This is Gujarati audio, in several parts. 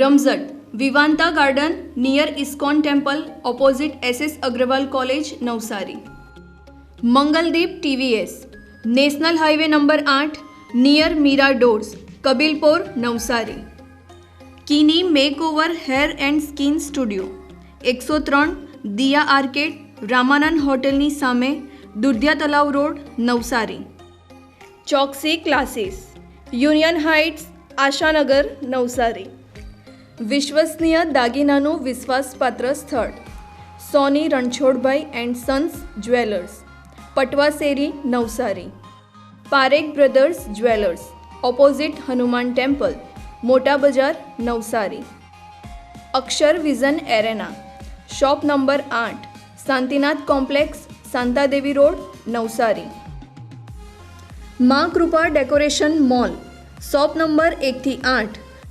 Ramzat, Vivanta garden, near ISKCON temple, opposite SS Agrawal college, Navsari. Mangaldeep TVS, national highway number આઠ, near Meera doors, Kabilpor, Navsari. Kini makeover hair and skin studio, એકસો ત્રણ, દિયા આર્કેડ, રામાનંદ હોટેલની સામે, Dudhiya Talav road, Navsari. Choksi classes, union heights, Ashanagar, Navsari. વિશ્વસનીય દાગીનાનું વિશ્વાસપાત્ર સ્થળ. Soni Ranchhodbhai and sons jewellers. Patvaseri Navsari. Parekh brothers jewellers. Opposite Hanuman temple. Mota Bazaar, Navsari. Akshar vision arena. Shop number આઠ. Shantinath complex, Shantadevi road, Navsari. Maa Krupa decoration mall. Shop number એકથી આઠ.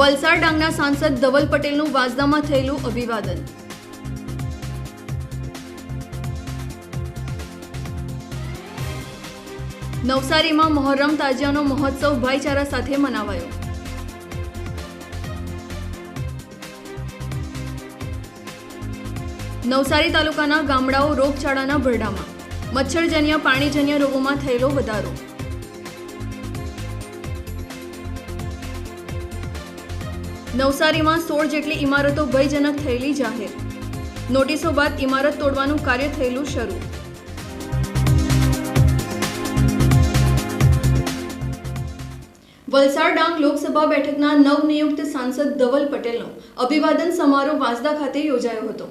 વલસાડ ડાંગના સાંસદ ધવલ પટેલનું વાંસદામાં થયેલું અભિવાદન. નવસારીમાં મોહર્રમ તાજિયાનો મહોત્સવ ભાઈચારા સાથે મનાવાયો. નવસારી તાલુકાના ગામડાઓ રોગચાળાના ભરડામાં. મચ્છરજન્ય, પાણીજન્ય રોગોમાં થયેલો વધારો. નવસારીમાં સોળ જેટલી ઇમારતો ભયજનક થયેલી જાહેર. નોટિસો બાદ ઇમારત તોડવાનું કાર્ય થયેલું શરૂ. વલસાડ ડાંગ લોકસભા બેઠકના નવનિયુક્ત સાંસદ ધવલ પટેલનો અભિવાદન સમારોહ વાંસદા ખાતે યોજાયો હતો.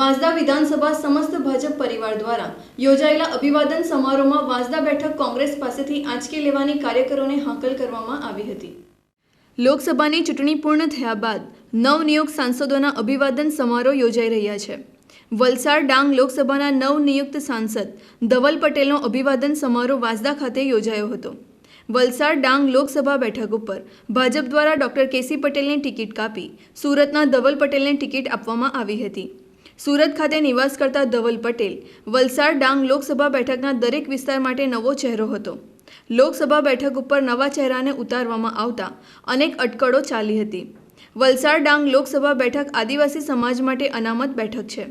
વાંસદા વિધાનસભા સમસ્ત ભાજપ પરિવાર દ્વારા યોજાયેલા અભિવાદન સમારોહમાં વાંસદા બેઠક કોંગ્રેસ પાસેથી આંચકી લેવાની કાર્યકરોને હાંકલ કરવામાં આવી હતી. લોકસભાની ચૂંટણી પૂર્ણ થયા બાદ નવનિયુક્ત સાંસદોના અભિવાદન સમારોહ યોજાઈ રહ્યા છે. વલસાડ ડાંગ લોકસભાના નવનિયુક્ત સાંસદ ધવલ પટેલનો અભિવાદન સમારોહ વાંસદા ખાતે યોજાયો હતો. વલસાડ ડાંગ લોકસભા બેઠક ઉપર ભાજપ દ્વારા ડોક્ટર કેસી પટેલને ટિકિટ કાપી સુરતના ધવલ પટેલને ટિકિટ આપવામાં આવી હતી. સુરત ખાતે નિવાસ કરતા ધવલ પટેલ વલસાડ ડાંગ લોકસભા બેઠકના દરેક વિસ્તાર માટે નવો ચહેરો હતો. લોકસભા બેઠક ઉપર નવા ચહેરાને ઉતારવામાં આવતા અનેક અટકળો ચાલી હતી. વલસાડ ડાંગ લોકસભા બેઠક આદિવાસી સમાજ માટે અનામત બેઠક છે.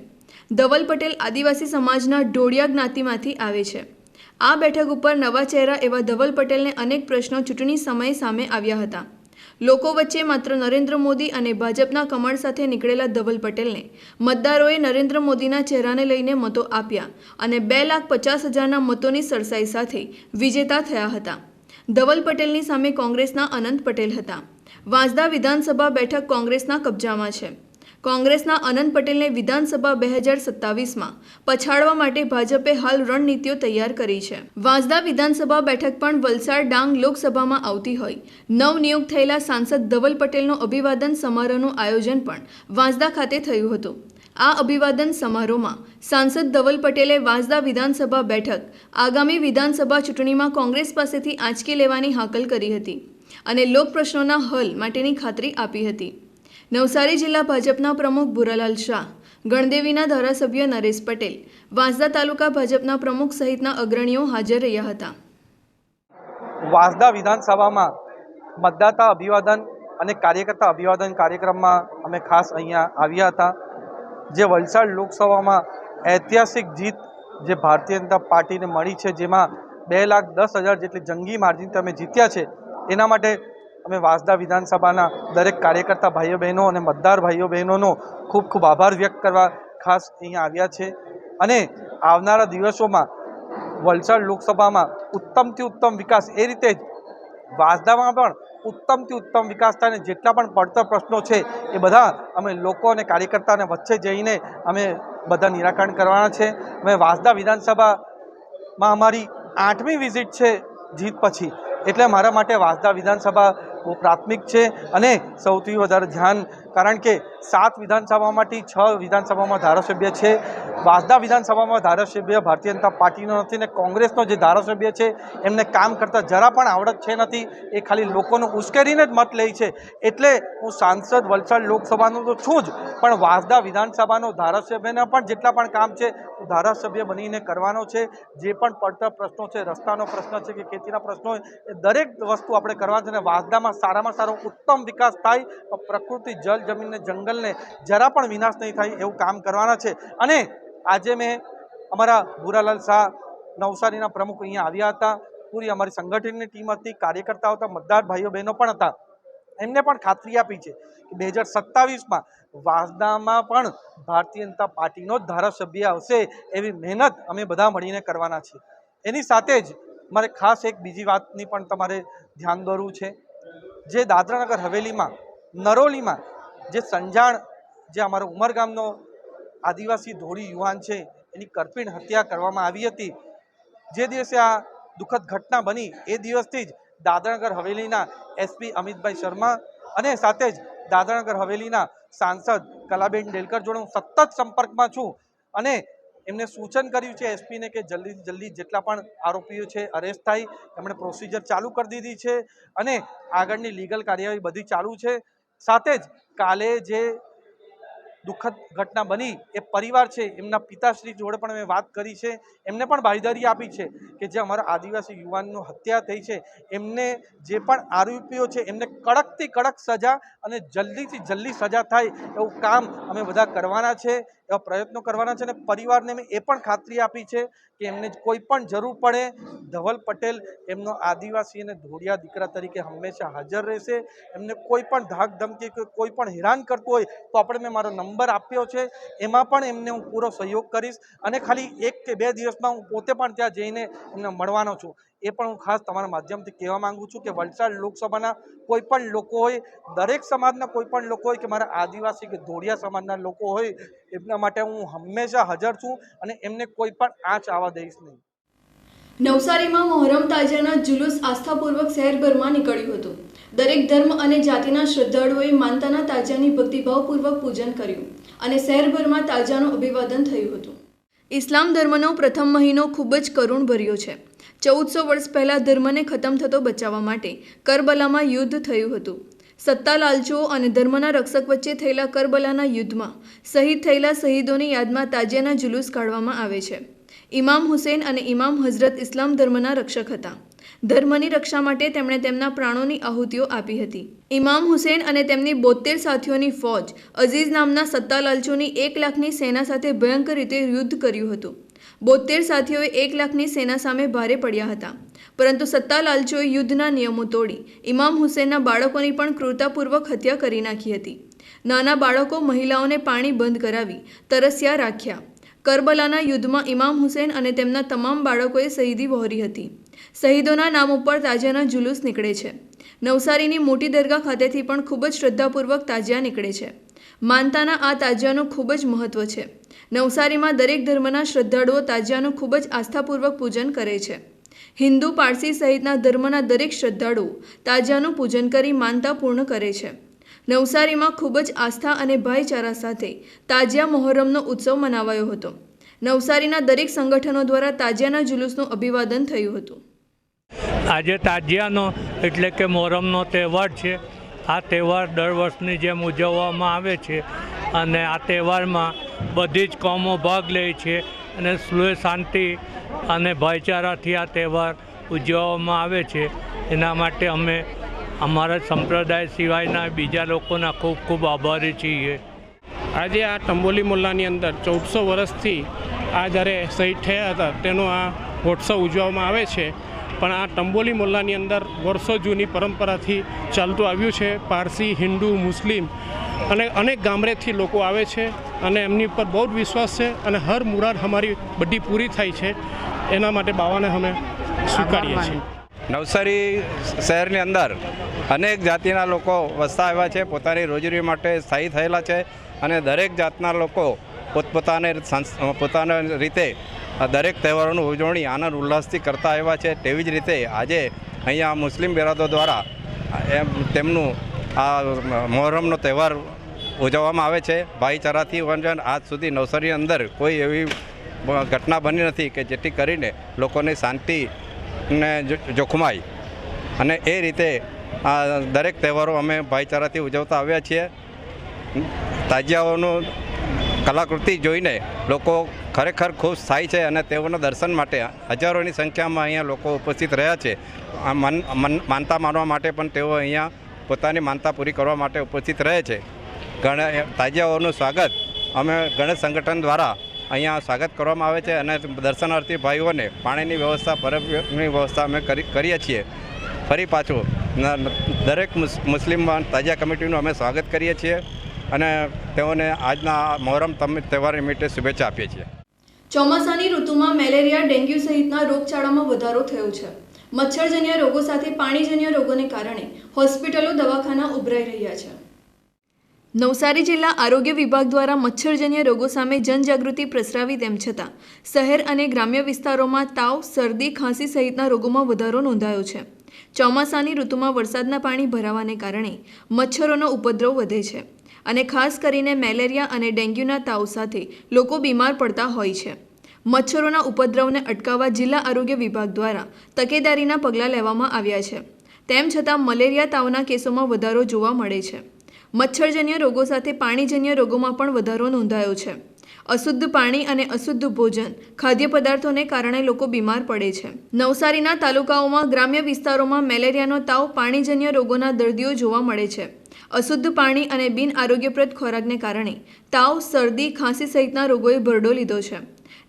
ધવલ પટેલ આદિવાસી સમાજના ઢોળિયા જ્ઞાતિમાંથી આવે છે. આ બેઠક ઉપર નવા ચહેરા એવા ધવલ પટેલને અનેક પ્રશ્નો ચૂંટણી સમયે સામે આવ્યા હતા. લોકો વચ્ચે માત્ર નરેન્દ્ર મોદી અને ભાજપના કમળ સાથે નીકળેલા ધવલ પટેલને મતદારોએ નરેન્દ્ર મોદીના ચહેરાને લઈને મતો આપ્યા અને બે લાખ પચાસ હજારના મતોની સરસાઈ સાથે વિજેતા થયા હતા. ધવલ પટેલની સામે કોંગ્રેસના અનંત પટેલ હતા. વાંસદા વિધાનસભા બેઠક કોંગ્રેસના કબજામાં છે. કોંગ્રેસના અનંત પટેલને વિધાનસભા બે હજાર સત્તાવીસમાં પછાડવા માટે ભાજપે હાલ રણનીતિઓ તૈયાર કરી છે. વાંસદા વિધાનસભા બેઠક પણ વલસાડ ડાંગ લોકસભામાં આવતી હોય. નવનિયુક્ત થયેલા સાંસદ ધવલ પટેલનો અભિવાદન સમારોહનું આયોજન પણ વાંસદા ખાતે થયું હતું. આ અભિવાદન સમારોહમાં સાંસદ ધવલ પટેલે વાંસદા વિધાનસભા બેઠક, આગામી વિધાનસભા ચૂંટણીમાં કોંગ્રેસ પાસેથી આંચકી લેવાની હાકલ કરી હતી અને લોક પ્રશ્નોના હલ માટેની ખાતરી આપી હતી. નવસારી જિલ્લા ભાજપના પ્રમુખ ભુરાલાલ શાહ, ગણદેવીના ધારાસભ્ય નરેશ પટેલ, વાંસદા તાલુકા ભાજપના પ્રમુખ સહિતના અગ્રણીઓ હાજર રહ્યા હતા. વાંસદા વિધાનસભામાં મતદાતા અભિવાદન અને કાર્યકર્તા અભિવાદન કાર્યક્રમમાં અમે ખાસ અહીંયા આવ્યા હતા, જે વલસાડ લોકસભામાં ઐતિહાસિક જીત જે ભારતીય જનતા પાર્ટીને મળી છે, જેમાં બે લાખ દસ હજાર જેટલી જંગી માર્જિન તમે જીત્યા છે, એના માટે અમે વાંસદા વિધાનસભાના દરેક કાર્યકર્તા ભાઈઓ બહેનો અને મતદાર ભાઈઓ બહેનોનો ખૂબ ખૂબ આભાર વ્યક્ત કરવા ખાસ અહીંયા આવ્યા છે. અને આવનારા દિવસોમાં વલસાડ લોકસભામાં ઉત્તમથી ઉત્તમ વિકાસ એ રીતે જ વાંસદામાં પણ ઉત્તમથી ઉત્તમ વિકાસ થાય અને જેટલા પણ પડતર પ્રશ્નો છે એ બધા અમે લોકો અને કાર્યકર્તાને વચ્ચે જઈને અમે બધા નિરાકરણ કરવાના છે. અમે વાંસદા વિધાનસભામાં અમારી આઠમી વિઝિટ છે જીત પછી. એટલે મારા માટે વાંસદા વિધાનસભા પ્રાથમિક છે અને સૌથી વધારે ધ્યાન, કારણ કે સાત વિધાનસભામાંથી છ વિધાનસભામાં ધારાસભ્ય છે. વાસદા વિધાનસભામાં ધારાસભ્ય ભારતીય જનતા પાર્ટીનો નથી ને કોંગ્રેસનો જે ધારાસભ્ય છે, એમને કામ કરતાં જરા પણ આવડત છે નથી. એ ખાલી લોકોનું ઉશ્કેરીને જ મત લે છે. એટલે હું સાંસદ વલસાડ લોકસભાનો તો છું જ, પણ વાસદા વિધાનસભાનો ધારાસભ્યના પણ જેટલા પણ કામ છે, હું ધારાસભ્ય બનીને કરવાનો છે. જે પણ પડતર પ્રશ્નો છે, રસ્તાનો પ્રશ્ન છે કે ખેતીના પ્રશ્નો એ દરેક વસ્તુ આપણે કરવાની છે અને વાંસદામાં સારામાં સારો ઉત્તમ વિકાસ થાય પ્રકૃતિ જલ જમીનને જંગલને જરા પણ વિનાશ નહીં થાય એવું કામ કરવાના છે. અને આજે મેં અમારા ભૂરાલાલ શાહ નવસારીના પ્રમુખ અહીંયા આવ્યા હતા. પૂરી અમારી સંગઠનની ટીમ હતી, કાર્યકર્તાઓ હતા, મતદાર ભાઈઓ, બહેનો પણ હતા. એમને પણ ખાતરી આપી છે કે બે હજાર સત્તાવીસમાં વાંસદામાં પણ ભારતીય જનતા પાર્ટીનો ધારાસભ્ય આવશે એવી મહેનત અમે બધા મળીને કરવાના છીએ એની સાથે જ મારે ખાસ એક બીજી વાતની પણ તમારે ધ્યાન દોરવું છે. જે દાદરાનગર હવેલીમાં, નરોલીમાં જે સંજાણ, જે અમારો ઉમરગામનો આદિવાસી ધોળી યુવાન છે, એની કરપીણ હત્યા કરવામાં આવી હતી. જે દિવસે આ દુઃખદ ઘટના બની, એ દિવસથી જ દાદરાનગર હવેલીના એસપી અમિતભાઈ શર્મા અને સાથે જ દાદરાનગર હવેલીના સાંસદ કલાબેન ડેલકર જોડે હું સતત સંપર્કમાં છું અને એમને સૂચન કર્યું છે એસપીને કે જલ્દી જલ્દી જેટલા પણ આરોપીઓ છે અરેસ્ટ થાય. એમણે પ્રોસિજર ચાલુ કરી દીધી છે અને આગળની લીગલ કાર્યવાહી બધી ચાલુ છે. સાથે જ કાલે જે દુઃખદ ઘટના બની એ પરિવાર છે, એમના પિતાશ્રી જોડે પણ મેં વાત કરી છે. એમને પણ બાહીદારી આપી છે કે જે અમારા આદિવાસી યુવાનનો હત્યા થઈ છે. એમને જે પણ આરોપીઓ છે, એમને કડકથી કડક સજા અને જલ્દીથી જલ્દી સજા થાય એવું કામ અમે બધા કરવાના છે. એવા પ્રયત્નો કરવાના છે અને પરિવારને મેં એ પણ ખાતરી આપી છે કે એમને કોઈ પણ જરૂર પડે, ધવલ પટેલ એમનો આદિવાસી અને ધોળિયા દીકરા તરીકે હંમેશા હાજર રહેશે. એમને કોઈ પણ ધાક ધમકી કે કોઈ પણ હેરાન કરતું હોય તો આપણે મેં મારો નંબર આપ્યો છે. એમાં પણ એમને હું પૂરો સહયોગ કરીશ અને ખાલી એક કે બે દિવસમાં હું પોતે પણ ત્યાં જઈને એમને મળવાનો છું. એ પણ હું ખાસ તમારા માધ્યમથી કહેવા માંગુ છું કે વલસાડ લોકસભાના કોઈ પણ લોકો હોય, દરેક સમાજના કોઈ પણ લોકો હોય કે મારા આદિવાસી કે ધોળિયા સમાજના લોકો હોય, એમના માટે હું હંમેશા હાજર છું અને એમને કોઈ પણ આંચ આવવા દઈશ નહીં. નવસારીમાં મોહરમ તાજાના જુલુસ આસ્થાપૂર્વક શહેરભરમાં નીકળ્યું હતું. દરેક ધર્મ અને જાતિના શ્રદ્ધાળુઓએ માનતાના તાજાની ભક્તિભાવપૂર્વક પૂજન કર્યું અને શહેરભરમાં તાજાનું અભિવાદન થયું હતું. ઇસ્લામ ધર્મનો પ્રથમ મહિનો ખૂબ જ કરુણ ભર્યો છે. ચૌદસો વર્ષ પહેલાં ધર્મને ખતમ થતો બચાવવા માટે કરબલામાં યુદ્ધ થયું હતું. સત્તા લાલચુઓ અને ધર્મના રક્ષક વચ્ચે થયેલા કરબલાના યુદ્ધમાં શહીદ થયેલા શહીદોની યાદમાં તાજિયાના જુલુસ કાઢવામાં આવે છે. ઇમામ હુસેન અને ઇમામ હઝરત ઇસ્લામ ધર્મના રક્ષક હતા. ધર્મની રક્ષા માટે તેમણે તેમના પ્રાણોની આહુતિઓ આપી હતી. ઇમામ હુસેન અને તેમની બોતેર સાથીઓની ફૌજ અઝીઝ નામના સત્તા લાલચોની એક લાખની સેના સાથે ભયંકર રીતે યુદ્ધ કર્યું હતું. બોતેર સાથીઓએ એક લાખની સેના સામે ભારે પડ્યા હતા. પરંતુ સત્તા લાલચોએ યુદ્ધના નિયમો તોડી. ઇમામ હુસેનના બાળકોની પણ ક્રૂરતાપૂર્વક હત્યા કરી નાખી હતી. નાના બાળકો મહિલાઓને પાણી બંધ કરાવી, તરસ્યા રાખ્યા. કરબલાના યુદ્ધમાં ઇમામ હુસેન અને તેમના તમામ બાળકોએ શહીદી વહોરી હતી. શહીદોના નામ ઉપર તાજિયાના જુલુસ નીકળે છે. નવસારીની મોટી દરગાહ ખાતેથી પણ ખૂબ જ શ્રદ્ધાપૂર્વક તાજિયા નીકળે છે. માનતાના આ તાજિયાનું ખૂબ જ મહત્વ છે. નવસારીમાં દરેક ધર્મના શ્રદ્ધાળુઓ તાજિયાનું ખૂબ જ આસ્થાપૂર્વક પૂજન કરે છે. હિન્દુ, પારસી સહિતના ધર્મના દરેક શ્રદ્ધાળુઓ તાજિયાનું પૂજન કરી માનતા પૂર્ણ કરે છે. નવસારીમાં ખૂબ જ આસ્થા અને ભાઈચારા સાથે તાજિયા મહોરમનો ઉત્સવ મનાવાયો હતો. નવસારીના દરેક સંગઠનો દ્વારા તાજિયાના જુલુસનું અભિવાદન થયું હતું. આજે તાજિયાનો એટલે કે મોહરમનો તહેવાર છે. આ તહેવાર દર વર્ષની જેમ ઉજવવામાં આવે છે અને આ તહેવારમાં બધી જ કોમો ભાગ લે છે અને સ્લોએ શાંતિ અને ભાઈચારાથી આ તહેવાર ઉજવવામાં આવે છે. એના માટે અમે અમારા સંપ્રદાય સિવાયના બીજા લોકોના ખૂબ ખૂબ આભારી છીએ. આજે આ ટંબોલી મુલ્લાની અંદર ચૌદસો વર્ષથી આ જ્યારે શહીદ થયા હતા, તેનો આ મહોત્સવ ઉજવવામાં આવે છે. પણ આ ટંબોલી મોલ્લાની અંદર વર્ષો જૂની પરંપરાથી ચાલતું આવ્યું છે, પારસી, હિન્દુ, મુસ્લિમ અને અનેક ગામડેથી લોકો આવે છે અને એમની ઉપર બહુ જ વિશ્વાસ છે અને હર મુરાદ અમારી બધી પૂરી થાય છે. એના માટે બાવાને અમે સ્વીકારીએ છીએ નવસારી શહેરની અંદર અનેક જાતિના લોકો વસતા આવ્યા છે, પોતાની રોજરી માટે સ્થાયી થયેલા છે અને દરેક જાતના લોકો પોતપોતાને પોતાના રીતે દરેક તહેવારોની ઉજવણી આનંદ ઉલ્લાસથી કરતા આવ્યા છે. તેવી જ રીતે આજે અહીંયા મુસ્લિમ બિરાદો દ્વારા એમ તેમનું આ મોહરમનો તહેવાર ઉજવવામાં આવે છે. ભાઈચારાથી વંજન આજ સુધી નવસારી અંદર કોઈ એવી ઘટના બની નથી કે જેથી કરીને લોકોની શાંતિને જોખમાય. અને એ રીતે આ દરેક તહેવારો અમે ભાઈચારાથી ઉજવતા આવ્યા છીએ. તાજિયાઓનું કલાકૃતિ જોઈને લોકો ખરેખર ખુશ થાય છે અને તેઓના દર્શન માટે હજારોની સંખ્યામાં અહીંયા લોકો ઉપસ્થિત રહ્યા છે. આ મન, મન- માનતા માનવા માટે પણ તેઓ અહીંયા પોતાની માનતા પૂરી કરવા માટે ઉપસ્થિત રહે છે. ગણ, તાજિયાઓનું સ્વાગત. અમે ગણેશ સંગઠન દ્વારા અહીંયા સ્વાગત કરવામાં આવે છે અને દર્શનાર્થી ભાઈઓને પાણીની વ્યવસ્થા, પરબની વ્યવસ્થા અમે કરી, કરીએ છીએ. ફરી પાછું દરેક મુસ, મુસ્લિમ તાજિયા કમિટીનું અમે સ્વાગત કરીએ છીએ. અને તેઓને આજના મોહરમ તહેવાર નિમિત્તે શુભેચ્છા આપીએ છીએ. ચોમાસાની ઋતુમાં મેલેરિયા, ડેન્ગ્યુ સહિતના રોગચાળામાં વધારો થયો છે. મચ્છરજન્ય રોગો સાથે પાણીજન્ય રોગોને કારણે હોસ્પિટલો, દવાખાના ઉભરાઈ રહ્યા છે. નવસારી જિલ્લા આરોગ્ય વિભાગ દ્વારા મચ્છરજન્ય રોગો સામે જનજાગૃતિ પ્રસરાવી તેમ છતાં, શહેર અને ગ્રામ્ય વિસ્તારોમાં તાવ, શરદી, ખાંસી સહિતના રોગોમાં વધારો નોંધાયો છે. ચોમાસાની ઋતુમાં વરસાદના પાણી ભરાવાને કારણે મચ્છરોનો ઉપદ્રવ વધે છે. અને ખાસ કરીને મેલેરિયા અને ડેન્ગ્યુના તાવ સાથે લોકો બીમાર પડતા હોય છે. મચ્છરોના ઉપદ્રવને અટકાવવા જિલ્લા આરોગ્ય વિભાગ દ્વારા તકેદારીના પગલાં લેવામાં આવ્યા છે. તેમ છતાં મલેરિયા તાવના કેસોમાં વધારો જોવા મળે છે. મચ્છરજન્ય રોગો સાથે પાણીજન્ય રોગોમાં પણ વધારો નોંધાયો છે. અશુદ્ધ પાણી અને અશુદ્ધ ભોજન ખાદ્ય પદાર્થોને કારણે લોકો બીમાર પડે છે. નવસારીના તાલુકાઓમાં ગ્રામ્ય વિસ્તારોમાં મેલેરિયાનો તાવ પાણીજન્ય રોગોના દર્દીઓ જોવા મળે છે. અશુદ્ધ પાણી અને બિન આરોગ્યપ્રદ ખોરાકને કારણે તાવ, શરદી, ખાંસી સહિતના રોગોએ ભરડો લીધો છે.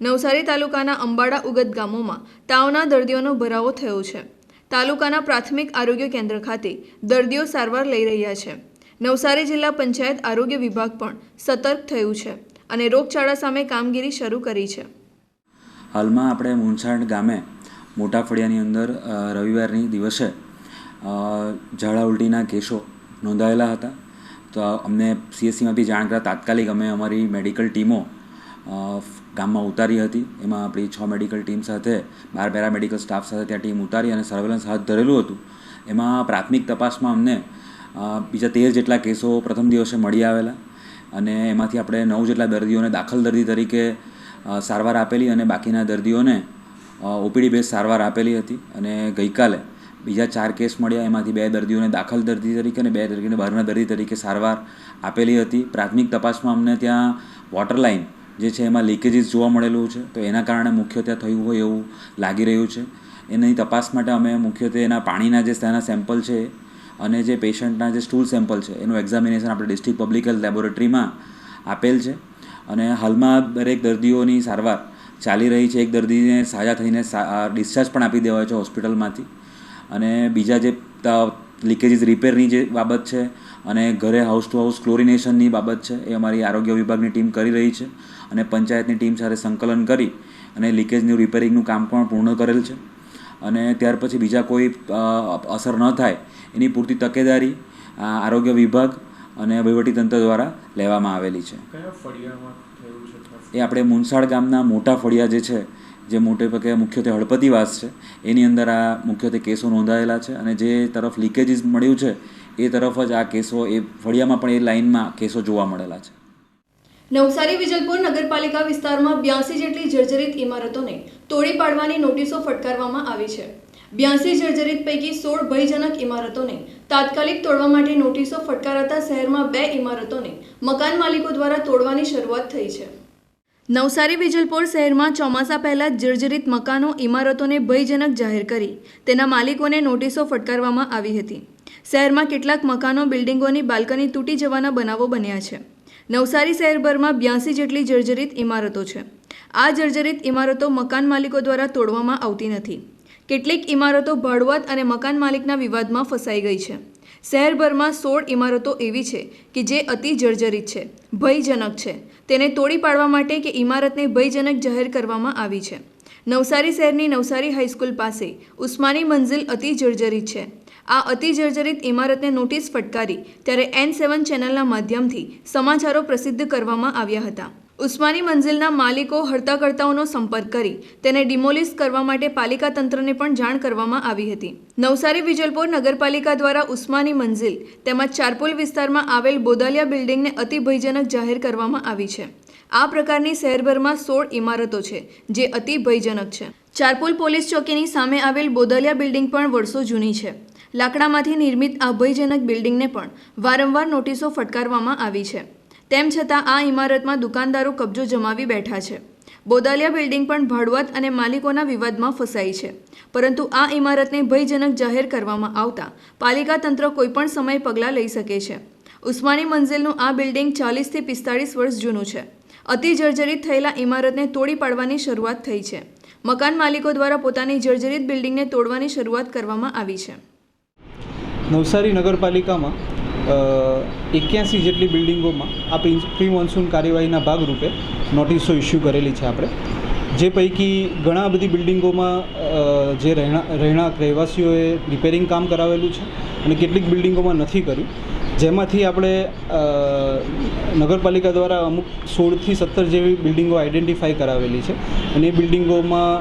નવસારી તાલુકાના અંબાડા ઉગત ગામોમાં તાવના દર્દીઓનો ભરાવો થયો છે. તાલુકાના પ્રાથમિક આરોગ્ય કેન્દ્ર ખાતે દર્દીઓ સારવાર લઈ રહ્યા છે. નવસારી જિલ્લા પંચાયત આરોગ્ય વિભાગ પણ સતર્ક થયું છે. અને રોગચાળા સામે કામગીરી શરૂ કરી છે. હાલમાં આપણે મુનસાડ ગામે મોટા ફળિયાની અંદર રવિવારની દિવસે ઝાડા ઉલટીના કેસો નોંધાયેલા હતા. તો અમને સીએસસીમાંથી જાણ કરતા તાત્કાલિક અમે અમારી મેડિકલ ટીમો ગામમાં ઉતારી હતી. એમાં આપણી છ મેડિકલ ટીમ સાથે, બાર પેરામેડિકલ સ્ટાફ સાથે ત્યાં ટીમ ઉતારી અને સર્વેલન્સ હાથ ધરેલું હતું. એમાં પ્રાથમિક તપાસમાં અમને બીજા તેર જેટલા કેસો પ્રથમ દિવસે મળી આવેલા. અને એમાંથી આપણે નવ જેટલા દર્દીઓને દાખલ દર્દી તરીકે સારવાર આપેલી અને બાકીના દર્દીઓને ઓપીડી બેઝ સારવાર આપેલી હતી. અને ગઈકાલે બીજા ચાર કેસ મળ્યા, એમાંથી બે દર્દીઓને દાખલ દર્દી તરીકે અને બે દર્દીઓને બહારના દર્દી તરીકે સારવાર આપેલી હતી. પ્રાથમિક તપાસમાં અમને ત્યાં વોટર લાઇન જે છે એમાં લીકેજીસ જોવા મળેલું છે. તો એના કારણે મુખ્યત્વે થયું હોય એવું લાગી રહ્યું છે. એની તપાસ માટે અમે મુખ્યત્વે એના પાણીના જે ત્યાંના સેમ્પલ છે અને જે પેશન્ટના જે સ્ટૂલ સેમ્પલ છે, એનું એક્ઝામિનેશન આપણે ડિસ્ટ્રિક્ટ પબ્લિક હેલ્થ લેબોરેટરીમાં આપેલ છે. અને હાલમાં દરેક દર્દીઓની સારવાર ચાલી રહી છે. એક દર્દીને સાજા થઈને ડિસ્ચાર્જ પણ આપી દેવાયો છે હોસ્પિટલમાંથી. અને બીજા જે લીકેજીસ રિપેરની જે બાબત છે અને ઘરે હાઉસ ટુ હાઉસ ક્લોરિનેશનની બાબત છે, એ અમારી આરોગ્ય વિભાગની ટીમ કરી રહી છે. અને પંચાયતની ટીમ સાથે સંકલન કરી અને લીકેજનું રિપેરિંગનું કામ પણ પૂર્ણ કરેલ છે. અને ત્યાર પછી બીજા કોઈ અસર ન થાય એની પૂરતી તકેદારી આરોગ્ય વિભાગ અને વહીવટીતંત્ર દ્વારા લેવામાં આવેલી છે. એ આપણે મુનસાડ ગામના મોટા ફળિયા જે છે જે મોટે ભાગે મુખ્યત્વે હળપતિવાસ છે એની અંદર આ મુખ્યત્વે કેસો નોંધાયેલા છે અને જે તરફ લીકેજીસ મળ્યું છે એ તરફ જ આ કેસો એ ફળિયામાં પણ એ લાઇનમાં કેસો જોવા મળેલા છે. નવસારી વિજલપુર નગરપાલિકા વિસ્તારમાં બ્યાસી જેટલી જર્જરિત ઇમારતોને તોડી પાડવાની નોટિસો ફટકારવામાં આવી છે. બ્યાસી જર્જરિત પૈકી સોળ ભયજનક ઇમારતોને તાત્કાલિક તોડવા માટે નોટિસો ફટકારાતા શહેરમાં બે ઇમારતોને મકાન માલિકો દ્વારા તોડવાની શરૂઆત થઈ છે. નવસારી વિજલપોર શહેરમાં ચોમાસા પહેલા જર્જરિત મકાનો ઇમારતોને ભયજનક જાહેર કરી તેના માલિકોને નોટિસો ફટકારવામાં આવી હતી. શહેરમાં કેટલાક મકાનો બિલ્ડિંગોની બાલ્કની તૂટી જવાના બનાવો બન્યા છે. નવસારી શહેરભરમાં બ્યાસી જેટલી જર્જરિત ઇમારતો છે. આ જર્જરિત ઇમારતો મકાન માલિકો દ્વારા તોડવામાં આવતી નથી. કેટલીક ઇમારતો ભાડુઆત અને મકાન માલિકના વિવાદમાં ફસાઈ ગઈ છે. શહેરભરમાં સોળ ઇમારતો એવી છે કે જે અતિ જર્જરિત છે, ભયજનક છે. તેને તોડી પાડવા માટે કે ઇમારતને ભયજનક જાહેર કરવામાં આવી છે. નવસારી શહેરની નવસારી હાઈસ્કૂલ પાસે ઉસ્માની મંઝિલ અતિ જર્જરિત છે. આ અતિ જર્જરિત ઇમારતને નોટિસ ફટકારી ત્યારે એન સેવન ચેનલના માધ્યમથી સમાચારો પ્રસિદ્ધ કરવામાં આવ્યા હતા. ઉસ્માની મંઝિલના માલિકો હડતાકર્તાઓનો સંપર્ક કરી તેને ડિમોલિશ કરવા માટે પાલિકા તંત્રને પણ જાણ કરવામાં આવી હતી. નવસારી વિજલપોર નગરપાલિકા દ્વારા ઉસ્માની મંઝિલ તેમજ ચારપોલ વિસ્તારમાં આવેલ બોદાલિયા બિલ્ડિંગને અતિ ભયજનક જાહેર કરવામાં આવી છે. આ પ્રકારની શહેરભરમાં સોળ ઇમારતો છે, જે અતિ ભયજનક છે. ચારપોલ પોલીસ ચોકીની સામે આવેલ બોદાલિયા બિલ્ડિંગ પણ વર્ષો જૂની છે. લાકડામાંથી નિર્મિત આ ભયજનક બિલ્ડિંગને પણ વારંવાર નોટિસો ફટકારવામાં આવી છે. તેમ છતાં આ ઇમારતમાં દુકાનદારો કબજો જમાવી બેઠા છે. બોદાલિયા બિલ્ડિંગ પણ ભાડવત અને માલિકોના વિવાદમાં ફસાઈ છે. પરંતુ આ ઇમારતને ભયજનક જાહેર કરવામાં આવતા પાલિકા તંત્ર કોઈપણ સમયે પગલાં લઈ શકે છે. ઉસ્માની મંઝિલનું આ બિલ્ડિંગ ચાલીસથી પિસ્તાળીસ વર્ષ જૂનું છે. અતિ જર્જરિત થયેલા ઇમારતને તોડી પાડવાની શરૂઆત થઈ છે. મકાન માલિકો દ્વારા પોતાની જર્જરિત બિલ્ડિંગને તોડવાની શરૂઆત કરવામાં આવી છે. નવસારી નગરપાલિકામાં એક્યાસી જેટલી બિલ્ડિંગોમાં આ પ્રી મોન્સૂન કાર્યવાહીના ભાગરૂપે નોટિસો ઇસ્યુ કરેલી છે આપણે. જે પૈકી ઘણા બધી બિલ્ડિંગોમાં જે રહેણા, રહેણાંક રહેવાસીઓએ રિપેરિંગ કામ કરાવેલું છે અને કેટલીક બિલ્ડિંગોમાં નથી કર્યું. જેમાંથી આપણે નગરપાલિકા દ્વારા અમુક સોળથી સત્તર જેવી બિલ્ડિંગો આઈડેન્ટિફાઈ કરાવેલી છે. અને એ બિલ્ડિંગોમાં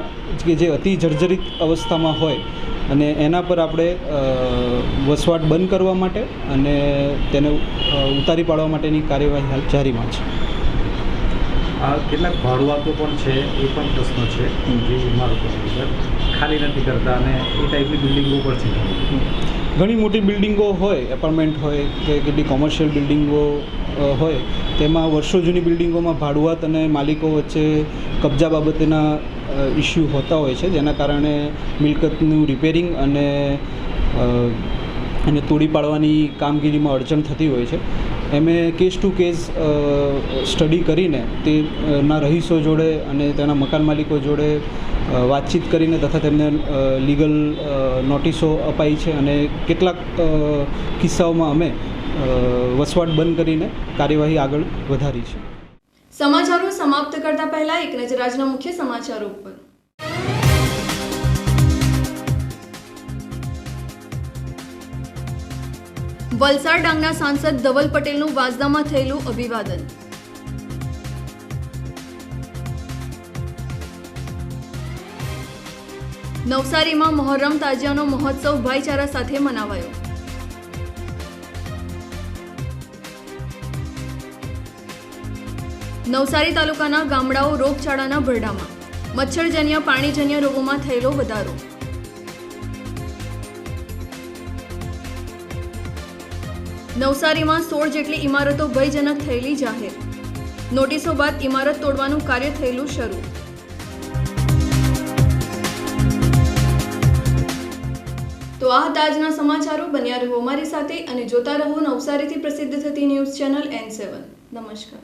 કે જે અતિ જર્જરિત અવસ્થામાં હોય અને એના પર આપણે વસવાટ બંધ કરવા માટે અને તેને ઉતારી પાડવા માટેની કાર્યવાહી હાલ જારીમાં છે. આ કેટલાક ભાડુઆતો પણ છે એ પણ પ્રશ્ન છે જે ઇમારતોની અંદર ખાલી નથી કરતા અને એ ટાઈપની બિલ્ડિંગો પણ છે. ઘણી મોટી બિલ્ડિંગો હોય એપાર્ટમેન્ટ હોય કે કેટલી કોમર્શિયલ બિલ્ડિંગો હોય. તેમાં વર્ષો જૂની બિલ્ડિંગોમાં ભાડુઆત અને માલિકો વચ્ચે કબજા બાબતેના ઇસ્યુ હોતા હોય છે. જેના કારણે મિલકતનું રિપેરિંગ અને એને તોડી પાડવાની કામગીરીમાં અડચણ થતી હોય છે. એમે કેસ ટુ કેસ સ્ટડી કરીને તે ના રહીશો જોડે અને તેના મકાન માલિકો જોડે વાતચીત કરીને તથા તેમને લીગલ નોટિસો અપાઈ છે. અને કેટલાક કિસ્સાઓમાં અમે વસવાટ બંધ કરીને કાર્યવાહી આગળ વધારી છે. સમાચારો સમાપ્ત કરતા પહેલા એક નજર આજના મુખ્ય સમાચારો ઉપર. વલસાડ ડાંગના સાંસદ ધવલ પટેલનું વાંસદામાં થયેલું અભિવાદન. નવસારીમાં મહોરમ તાજિયાનો મહોત્સવ ભાઈચારા સાથે મનાવાયો. નવસારી તાલુકાના ગામડાઓ રોગચાળાના ભરડામાં. મચ્છરજન્ય, પાણીજન્ય રોગોમાં થયેલો વધારો. નવસારીમાં સોળ જેટલી ઇમારતો ભયજનક થયેલી જાહેર. નોટિસો બાદ ઇમારત તોડવાનું કાર્ય થયેલું શરૂ. તો આ હતા આજના સમાચારો. બન્યા રહો અમારી સાથે અને જોતા રહો નવસારીથી પ્રસિદ્ધ થતી ન્યૂઝ ચેનલ એન સેવન. નમસ્કાર.